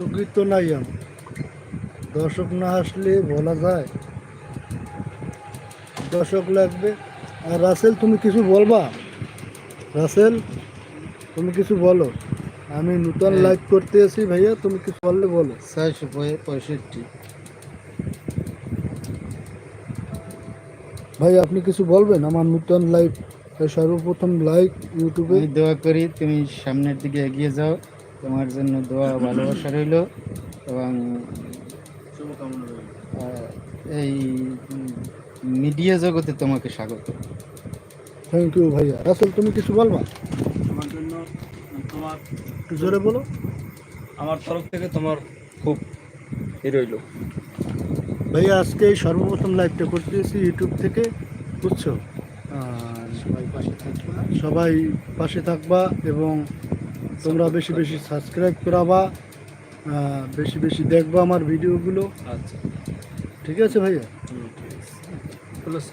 দর্শকই তো নাই আমি। দর্শক না আসলে বলা যায়। দর্শক লাগবে। আর রাসেল তুমি কিছু বলবা? রাসেল তুমি কিছু বলো। আমি নূতন হ্যাঁ। লাইভ করতে এসি ভাইয়া তুমি কিছু বললে বলো। ছয়শো পঁয়ষট্টি। ভাই আপনি কিছু বলবেন? আমার নূতন লাইভ সর্বপ্রথম লাইক ইউটিউবে দোয়া করি তুমি সামনের দিকে এগিয়ে যাও। তোমার জন্য দোয়া ভালোবাসা রইল এবং এই মিডিয়া জগতে তোমাকে স্বাগত। থ্যাংক ইউ ভাইয়া। আসল তুমি কিছু বলবা? আমার জন্য তোমার একটু জোরে বলো। আমার তরফ থেকে তোমার খুব ই রইল। ভাইয়া আজকে এই সর্বপ্রথম লাইভটা করতেছি ইউটিউব থেকে বুঝছ? সবাই পাশে থাকবা। সবাই পাশে থাকবা এবং তোমরা বেশি বেশি সাবস্ক্রাইব করাবা বেশি বেশি দেখবা আমার ভিডিওগুলো। আচ্ছা। ঠিক আছে ভাইয়া? প্লাস